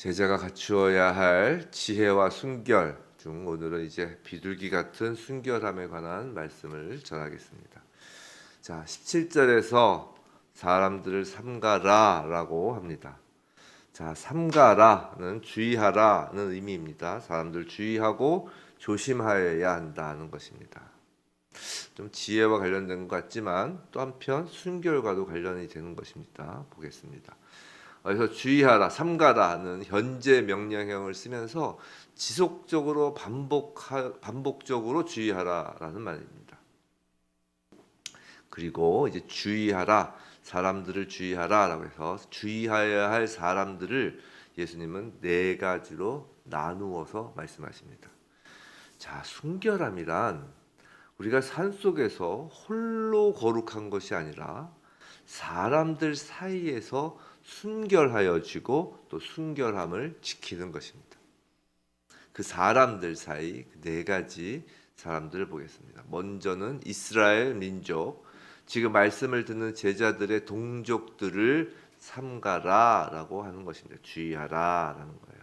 제자가 갖추어야 할 지혜와 순결 중 오늘은 이제 비둘기 같은 순결함에 관한 말씀을 전하겠습니다. 자, 17절에서 사람들을 삼가라라고 합니다. 자, 삼가라는 주의하라는 의미입니다. 사람들 주의하고 조심하여야 한다는 것입니다. 좀 지혜와 관련된 것 같지만 또 한편 순결과도 관련이 되는 것입니다. 보겠습니다. 그래서 주의하라, 삼가라는 현재 명령형을 쓰면서 지속적으로 반복 반복적으로 주의하라라는 말입니다. 그리고 이제 주의하라, 사람들을 주의하라라고 해서 주의하여야 할 사람들을 예수님은 네 가지로 나누어서 말씀하십니다. 자, 순결함이란 우리가 산 속에서 홀로 거룩한 것이 아니라 사람들 사이에서 순결하여지고 또 순결함을 지키는 것입니다. 그 사람들 사이 네 가지 사람들을 보겠습니다. 먼저는 이스라엘 민족, 지금 말씀을 듣는 제자들의 동족들을 삼가라라고 하는 것입니다. 주의하라라는 거예요.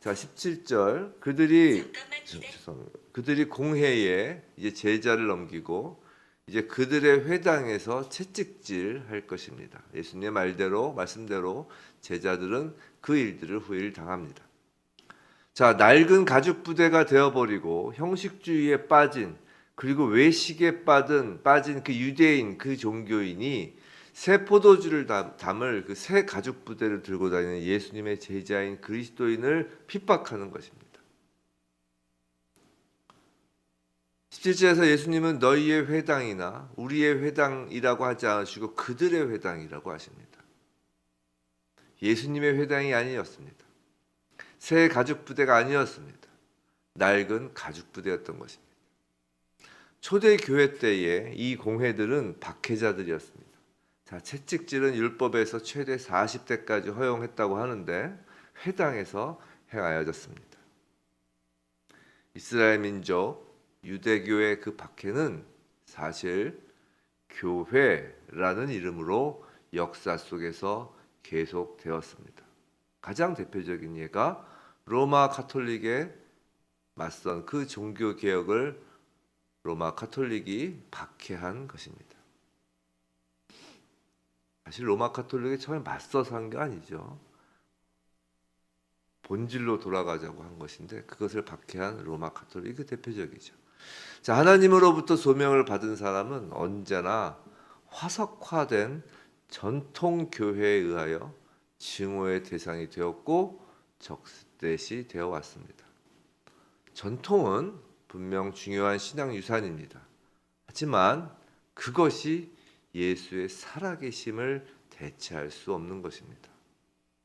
자, 17절 그들이 죄송합니다. 그들이 공회에 이제 제자를 넘기고 이제 그들의 회당에서 채찍질 할 것입니다. 예수님의 말대로 말씀대로 제자들은 그 일들을 후일 당합니다. 자, 낡은 가죽 부대가 되어 버리고 형식주의에 빠진 그리고 외식에 빠진 빠진 그 유대인 그 종교인이 새 포도주를 담을 그 새 가죽 부대를 들고 다니는 예수님의 제자인 그리스도인을 핍박하는 것입니다. 17절에서 예수님은 너희의 회당이나 우리의 회당이라고 하지 않으시고 그들의 회당이라고 하십니다. 예수님의 회당이 아니었습니다. 새 가죽 부대가 아니었습니다. 낡은 가죽 부대였던 것입니다. 초대 교회 때에 이 공회들은 박해자들이었습니다. 자, 채찍질은 율법에서 최대 40대까지 허용했다고 하는데 회당에서 행하여졌습니다. 이스라엘 민족 유대교의 그 박해는 사실 교회라는 이름으로 역사 속에서 계속되었습니다. 가장 대표적인 예가 로마 카톨릭에 맞선 그 종교 개혁을 로마 카톨릭이 박해한 것입니다. 사실 로마 카톨릭이 처음에 맞서서 한 게 아니죠. 본질로 돌아가자고 한 것인데 그것을 박해한 로마 카톨릭이 그 대표적이죠. 자, 하나님으로부터 소명을 받은 사람은 언제나 화석화된 전통 교회에 의하여 증오의 대상이 되었고 적대시 되어 왔습니다. 전통은 분명 중요한 신앙 유산입니다. 하지만 그것이 예수의 살아계심을 대체할 수 없는 것입니다.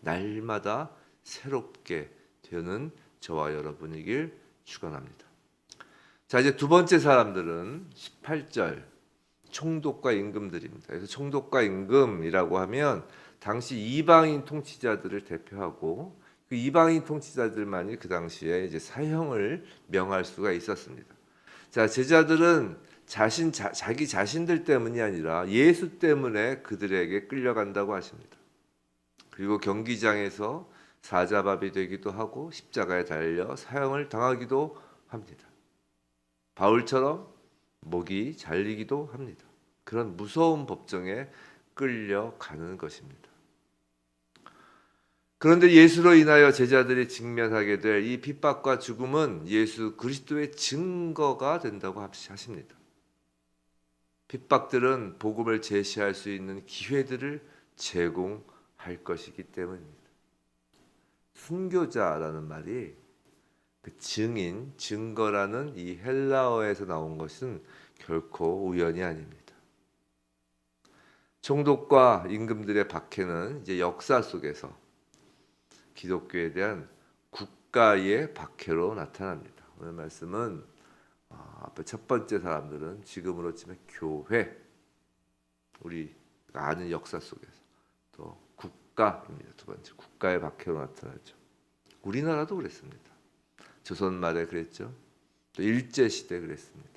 날마다 새롭게 되는 저와 여러분이길 축원합니다. 자, 이제 두 번째 사람들은 18절 총독과 임금들입니다. 그래서 총독과 임금이라고 하면 당시 이방인 통치자들을 대표하고 그 이방인 통치자들만이 그 당시에 이제 사형을 명할 수가 있었습니다. 자, 제자들은 자신 자, 자기 자신들 때문이 아니라 예수 때문에 그들에게 끌려간다고 하십니다. 그리고 경기장에서 사자밥이 되기도 하고 십자가에 달려 사형을 당하기도 합니다. 바울처럼 목이 잘리기도 합니다. 그런 무서운 법정에 끌려가는 것입니다. 그런데 예수로 인하여 제자들이 직면하게 될 이 핍박과 죽음은 예수 그리스도의 증거가 된다고 하십니다. 핍박들은 복음을 제시할 수 있는 기회들을 제공할 것이기 때문입니다. 순교자라는 말이 그 증인, 증거라는 이 헬라어에서 나온 것은 결코 우연이 아닙니다. 총독과 임금들의 박해는 이제 역사 속에서 기독교에 대한 국가의 박해로 나타납니다. 오늘 말씀은 어, 앞에 첫 번째 사람들은 지금으로 치면 교회, 우리 아는 역사 속에서 또 국가입니다. 두 번째 국가의 박해로 나타나죠. 우리나라도 그랬습니다. 조선 말에 그랬죠. 또 일제 시대 그랬습니다.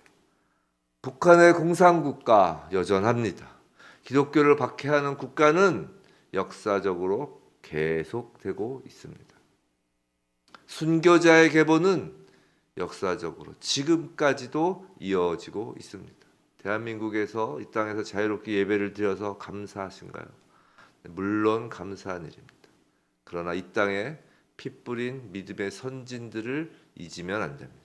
북한의 공산국가 여전합니다. 기독교를 박해하는 국가는 역사적으로 계속되고 있습니다. 순교자의 계보는 역사적으로 지금까지도 이어지고 있습니다. 대한민국에서 이 땅에서 자유롭게 예배를 드려서 감사하신가요? 물론 감사한 일입니다. 그러나 이 땅에 피 뿌린 믿음의 선진들을 잊으면 안 됩니다.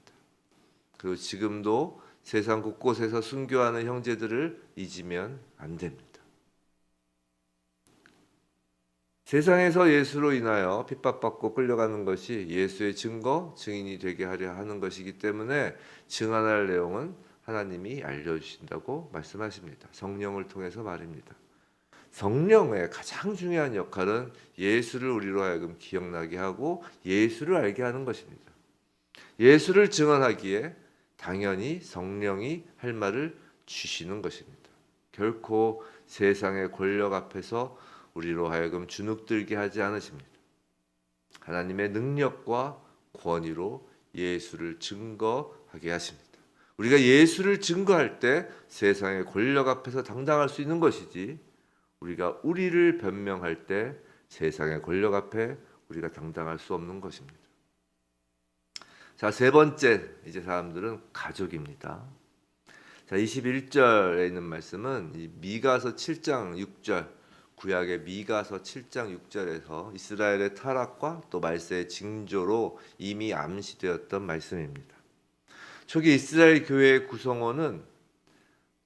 그리고 지금도 세상 곳곳에서 순교하는 형제들을 잊으면 안 됩니다. 세상에서 예수로 인하여 핍박받고 끌려가는 것이 예수의 증거, 증인이 되게 하려 하는 것이기 때문에 증언할 내용은 하나님이 알려주신다고 말씀하십니다. 성령을 통해서 말입니다. 성령의 가장 중요한 역할은 예수를 우리로 하여금 기억나게 하고 예수를 알게 하는 것입니다. 예수를 증언하기에 당연히 성령이 할 말을 주시는 것입니다. 결코 세상의 권력 앞에서 우리로 하여금 주눅들게 하지 않으십니다. 하나님의 능력과 권위로 예수를 증거하게 하십니다. 우리가 예수를 증거할 때 세상의 권력 앞에서 당당할 수 있는 것이지 우리가 우리를 변명할 때 세상의 권력 앞에 우리가 당당할 수 없는 것입니다. 자, 세 번째 이제 사람들은 가족입니다. 자, 21절에 있는 말씀은 이 미가서 7장 6절 구약의 미가서 7장 6절에서 이스라엘의 타락과 또 말세의 징조로 이미 암시되었던 말씀입니다. 초기 이스라엘 교회의 구성원은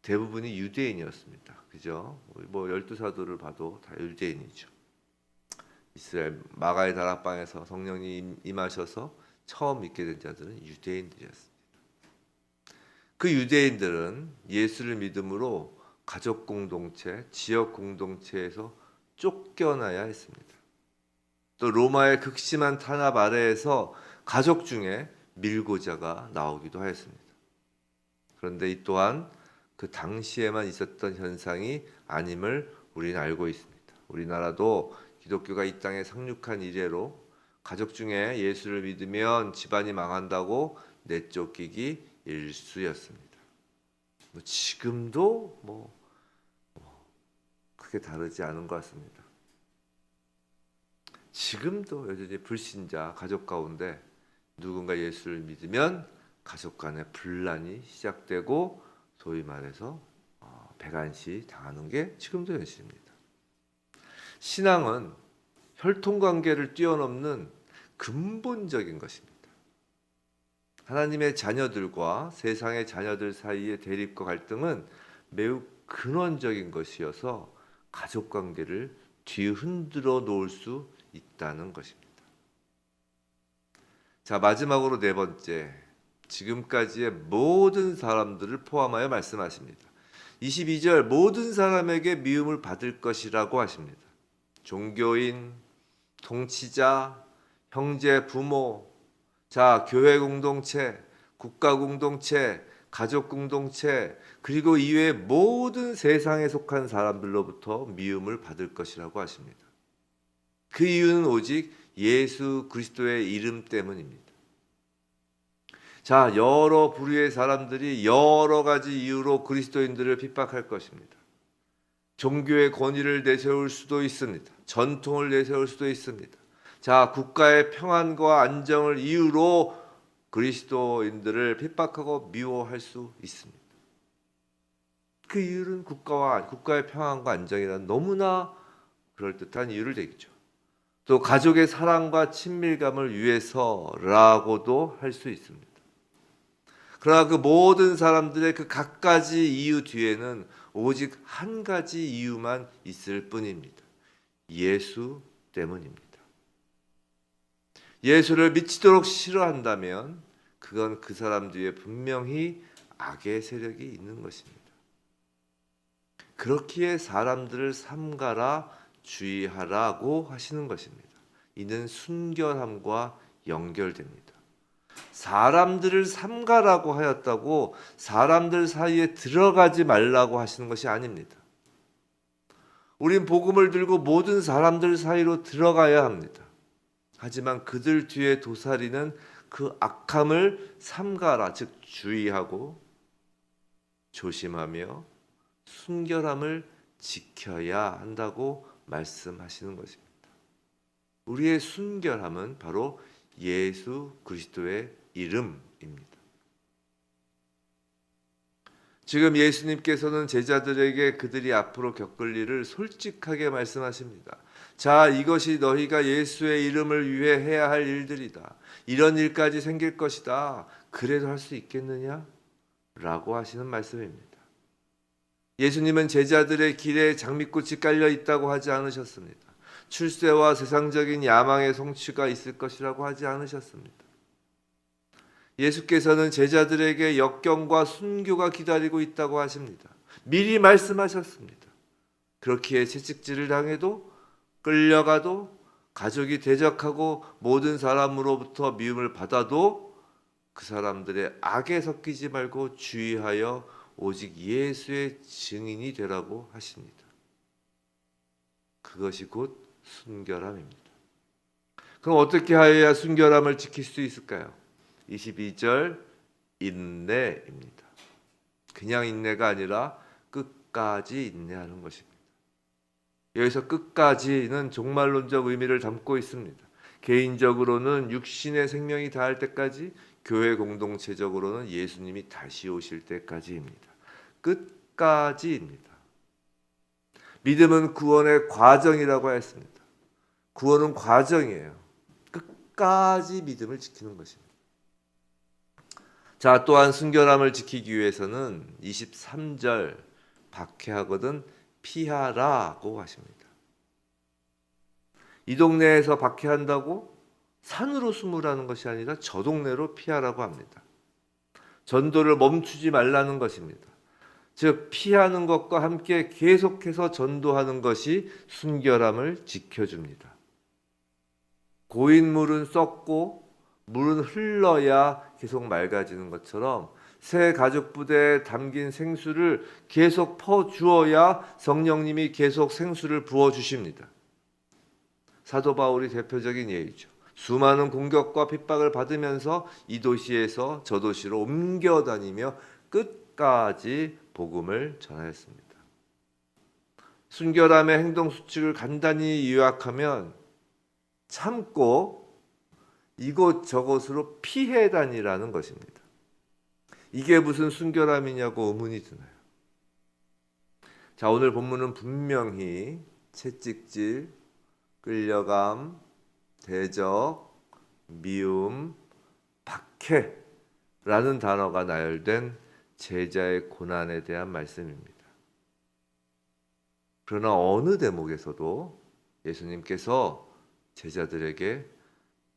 대부분이 유대인이었습니다. 그죠? 뭐 열두 사도를 봐도 다 유대인이죠. 이스라엘 마가의 다락방에서 성령님 임하셔서 처음 믿게 된 자들은 유대인들이었습니다. 그 유대인들은 예수를 믿음으로 가족 공동체, 지역 공동체에서 쫓겨나야 했습니다. 또 로마의 극심한 탄압 아래에서 가족 중에 밀고자가 나오기도 하였습니다. 그런데 이 또한 그 당시에만 있었던 현상이 아님을 우리는 알고 있습니다. 우리나라도 기독교가 이 땅에 상륙한 이래로 가족 중에 예수를 믿으면 집안이 망한다고 내쫓기기 일수였습니다. 뭐 지금도 뭐, 뭐 크게 다르지 않은 것 같습니다. 지금도 여전히 불신자 가족 가운데 누군가 예수를 믿으면 가족 간의 분란이 시작되고 소위 말해서 어, 배관시 당하는 게 지금도 현실입니다. 신앙은 혈통 관계를 뛰어넘는 근본적인 것입니다. 하나님의 자녀들과 세상의 자녀들 사이의 대립과 갈등은 매우 근원적인 것이어서 가족 관계를 뒤흔들어 놓을 수 있다는 것입니다. 자, 마지막으로 네 번째. 지금까지의 모든 사람들을 포함하여 말씀하십니다. 22절 모든 사람에게 미움을 받을 것이라고 하십니다. 종교인, 통치자, 형제, 부모, 자, 교회 공동체, 국가 공동체, 가족 공동체, 그리고 이외의 모든 세상에 속한 사람들로부터 미움을 받을 것이라고 하십니다. 그 이유는 오직 예수 그리스도의 이름 때문입니다. 자, 여러 부류의 사람들이 여러 가지 이유로 그리스도인들을 핍박할 것입니다. 종교의 권위를 내세울 수도 있습니다. 전통을 내세울 수도 있습니다. 자, 국가의 평안과 안정을 이유로 그리스도인들을 핍박하고 미워할 수 있습니다. 그 이유는 국가와 국가의 평안과 안정이라는 너무나 그럴듯한 이유를 대겠죠. 또 가족의 사랑과 친밀감을 위해서라고도 할 수 있습니다. 그러나 그 모든 사람들의 그 각가지 이유 뒤에는 오직 한 가지 이유만 있을 뿐입니다. 예수 때문입니다. 예수를 미치도록 싫어한다면 그건 그 사람 뒤에 분명히 악의 세력이 있는 것입니다. 그렇기에 사람들을 삼가라 주의하라고 하시는 것입니다. 이는 순결함과 연결됩니다. 사람들을 삼가라고 하였다고 사람들 사이에 들어가지 말라고 하시는 것이 아닙니다. 우린 복음을 들고 모든 사람들 사이로 들어가야 합니다. 하지만 그들 뒤에 도사리는 그 악함을 삼가라, 즉 주의하고 조심하며 순결함을 지켜야 한다고 말씀하시는 것입니다. 우리의 순결함은 바로 예수 그리스도의 이름입니다. 지금 예수님께서는 제자들에게 그들이 앞으로 겪을 일을 솔직하게 말씀하십니다. 자, 이것이 너희가 예수의 이름을 위해 해야 할 일들이다. 이런 일까지 생길 것이다. 그래도 할 수 있겠느냐? 라고 하시는 말씀입니다. 예수님은 제자들의 길에 장미꽃이 깔려 있다고 하지 않으셨습니다. 출세와 세상적인 야망의 성취가 있을 것이라고 하지 않으셨습니다. 예수께서는 제자들에게 역경과 순교가 기다리고 있다고 하십니다. 미리 말씀하셨습니다. 그렇기에 채찍질을 당해도 끌려가도 가족이 대적하고 모든 사람으로부터 미움을 받아도 그 사람들의 악에 섞이지 말고 주의하여 오직 예수의 증인이 되라고 하십니다. 그것이 곧 순결함입니다. 그럼 어떻게 하여야 순결함을 지킬 수 있을까요? 22절 인내입니다. 그냥 인내가 아니라 끝까지 인내하는 것입니다. 여기서 끝까지는 종말론적 의미를 담고 있습니다. 개인적으로는 육신의 생명이 다할 때까지, 교회 공동체적으로는 예수님이 다시 오실 때까지입니다. 끝까지입니다. 믿음은 구원의 과정이라고 했습니다. 구원은 과정이에요. 끝까지 믿음을 지키는 것입니다. 자, 또한 순결함을 지키기 위해서는 23절 박해하거든 피하라고 하십니다. 이 동네에서 박해한다고 산으로 숨으라는 것이 아니라 저 동네로 피하라고 합니다. 전도를 멈추지 말라는 것입니다. 즉 피하는 것과 함께 계속해서 전도하는 것이 순결함을 지켜줍니다. 고인 물은 썩고 물은 흘러야 계속 맑아지는 것처럼 새 가죽 부대에 담긴 생수를 계속 퍼 주어야 성령님이 계속 생수를 부어 주십니다. 사도 바울이 대표적인 예이죠. 수많은 공격과 핍박을 받으면서 이 도시에서 저 도시로 옮겨 다니며 끝까지 복음을 전하였습니다. 순결함의 행동 수칙을 간단히 요약하면 참고 이곳 저곳으로 피해 다니라는 것입니다. 이게 무슨 순결함이냐고 의문이 드나요? 자, 오늘 본문은 분명히 채찍질, 끌려감, 대적, 미움, 박해라는 단어가 나열된 제자의 고난에 대한 말씀입니다. 그러나 어느 대목에서도 예수님께서 제자들에게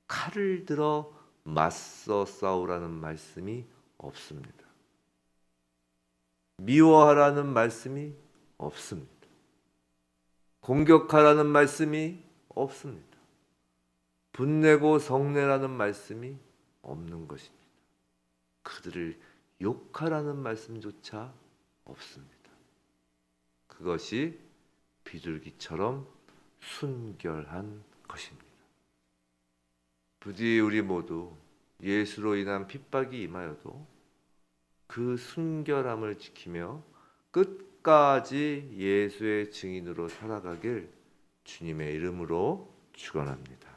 칼을 들어 맞서 싸우라는 말씀이 없습니다. 미워하라는 말씀이 없습니다. 공격하라는 말씀이 없습니다. 분내고 성내라는 말씀이 없는 것입니다. 그들을 욕하라는 말씀조차 없습니다. 그것이 비둘기처럼 순결한 것입니다. 부디 우리 모두 예수로 인한 핍박이 임하여도 그 순결함을 지키며 끝까지 예수의 증인으로 살아가길 주님의 이름으로 축원합니다.